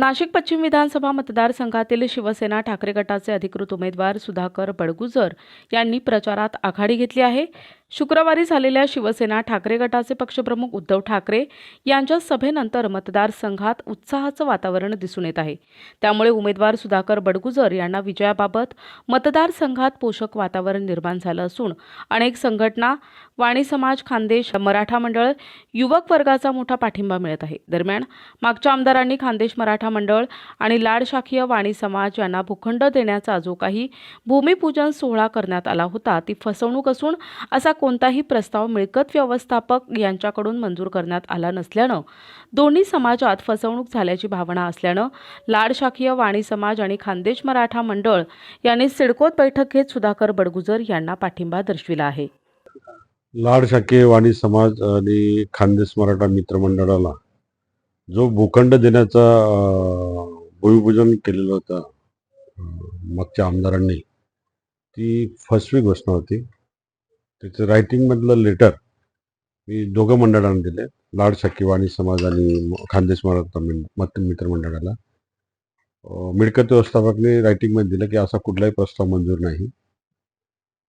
नाशिक पश्चिम विधानसभा मतदारसंघातील शिवसेना ठाकरे गटाचे अधिकृत उमेदवार सुधाकर बडगुजर यांनी प्रचारात आघाडी घेतली आहे. शुक्रवारी झालेल्या शिवसेना ठाकरे गटाचे पक्षप्रमुख उद्धव ठाकरे यांच्या सभेनंतर मतदारसंघात उत्साहाचं वातावरण दिसून येत आहे. त्यामुळे उमेदवार सुधाकर बडगुजर यांना विजयाबाबत मतदारसंघात पोषक वातावरण निर्माण झालं असून अनेक संघटना वाणी समाज खानदेश मराठा मंडळ युवक वर्गाचा मोठा पाठिंबा मिळत आहे. दरम्यान मागच्या आमदारांनी खानदेश मराठा मंडळ आणि लाड शाखीय वाणी समाज यांना भूखंड देण्याचा जो काही भूमिपूजन सोहळा करण्यात आला होता ती फसवणूक असून असा कोणताही प्रस्ताव मिळकत व्यवस्थापक यांच्याकडून मंजूर करण्यात आला नसल्यानं दोन्ही समाजात फसवणूक झाल्याची भावना असल्यानं लाड शाखीय वाणी समाज आणि खानदेश मराठा मंडळ यांनी सिडकोत बैठक घेत सुधाकर बडगुजर यांना पाठिंबा दर्शविला आहे. लाड वाणी समाज आणि खानदेश मराठा मित्रमंडळाला जो भूखंड देण्याचा भूमिपूजन केलेलं होतं मागच्या आमदारांनी ती फसवी घोषणा होती. त्याचं रायटिंगमधलं लेटर मी दोघं मंडळांना दिले लाड शाखे समाज आणि खानदेश मराठा मिं- मत मित्रमंडळाला मिळकत व्यवस्थापकने रायटिंगमध्ये दिलं की असा कुठलाही प्रस्ताव मंजूर नाही.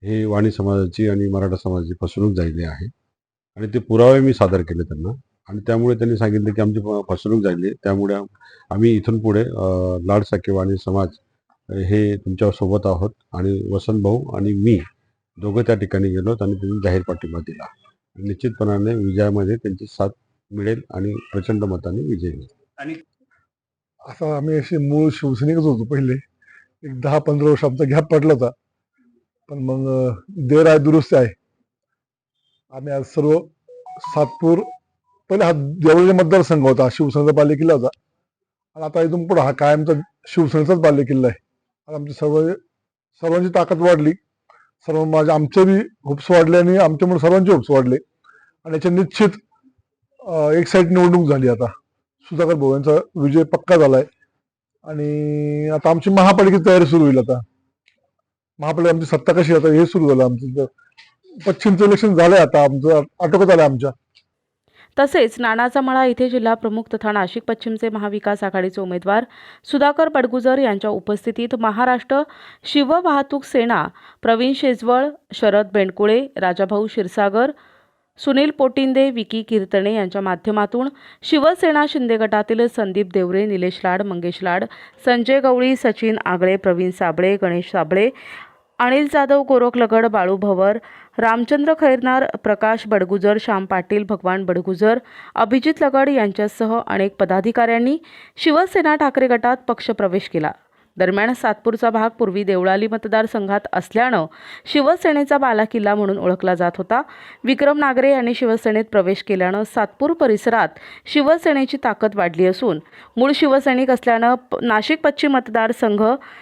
हे वाणी समाजाची आणि मराठा समाजाची फसवणूक झालेली आहे. आणि ते पुरावे मी सादर केले त्यांना. आणि त्यामुळे त्यांनी सांगितलं की आमची फसवणूक झाली आहे. त्यामुळे आम्ही इथून पुढे लाड साकेवाणी समाज हे तुमच्यासोबत आहोत. आणि वसंत भाऊ आणि मी दोघं त्या ठिकाणी गेलो आणि त्यांनी जाहीर पाठिंबा दिला. निश्चितपणाने विजयामध्ये त्यांची साथ मिळेल आणि प्रचंड मताने विजय होईल. आता आम्ही असे मूळ शिवसैनिकच होतो पहिले. एक दहा पंधरा वर्ष आमचा गॅप पडला होता. पण मग देर आहे दुरुस्त आहे. आम्ही आज सर्व सातपूर पहिले हा देवळी मतदारसंघ होता शिवसेनेचा बालेकिल्ला होता. आणि आता इथून पुढे हा कायमचा शिवसेनेचाच बालेकिल्ला आहे. आणि आमची सर्व सर्वांची ताकद वाढली. सर्व माझ्या आमचे बी हुप्स वाढले आणि आमच्यामुळे सर्वांचे हुप्स वाढले. आणि याच्या निश्चित एक साईड निवडणूक झाली आता. सुधाकर भाऊ यांचा विजय पक्का झालाय. आणि आता आमची महापालिकेची तयारी सुरू होईल आता. महापालिका आमची सत्ता कशी आता हे सुरू झालं आमचं. इथं. पश्चिमचं इलेक्शन झालंय आता. आमचं आटोक्यात आलं आमच्या. तसेच नाणाचा मळा इथे जिल्हा प्रमुख तथा नाशिक पश्चिमचे महाविकास आघाडीचे उमेदवार सुधाकर बडगुजर यांच्या उपस्थितीत महाराष्ट्र शिव वाहतूक सेना प्रवीण शेजवळ शरद बेंडकुळे राजाभाऊ क्षीरसागर सुनील पोटिंदे विकी कीर्तने यांच्या माध्यमातून शिवसेना शिंदे गटातील संदीप देवरे निलेश लाड मंगेश लाड संजय गवळी सचिन आगळे प्रवीण साबळे गणेश साबळे अनिल जाधव कोरोकलगड बाळू भवर रामचंद्र खैरनार प्रकाश बडगुजर श्याम पाटील भगवान बडगुजर अभिजित लगड यांच्यासह अनेक पदाधिकाऱ्यांनी शिवसेना ठाकरे गटात पक्षप्रवेश केला. दरम्यान सातपूरचा भाग पूर्वी देवळाली मतदारसंघात असल्यानं शिवसेनेचा बालाकिल्ला म्हणून ओळखला जात होता. विक्रम नागरे यांनी शिवसेनेत प्रवेश केल्यानं सातपूर परिसरात शिवसेनेची ताकद वाढली असून मूळ शिवसैनिक असल्यानं नाशिक पश्चिम मतदारसंघ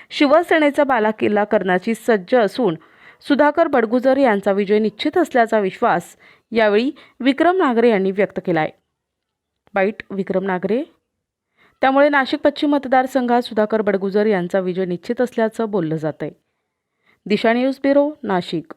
शिवसेनेचा बालाकिल्ला करण्याची सज्ज असून सुधाकर बडगुजर यांचा विजय निश्चित असल्याचा विश्वास यावेळी विक्रम नागरे यांनी व्यक्त केला आहे बाईट विक्रम नागरे त्यामुळे नाशिक पश्चिम मतदारसंघात सुधाकर बडगुजर यांचा विजय निश्चित असल्याचं बोललं जात आहे दिशा न्यूज ब्युरो नाशिक.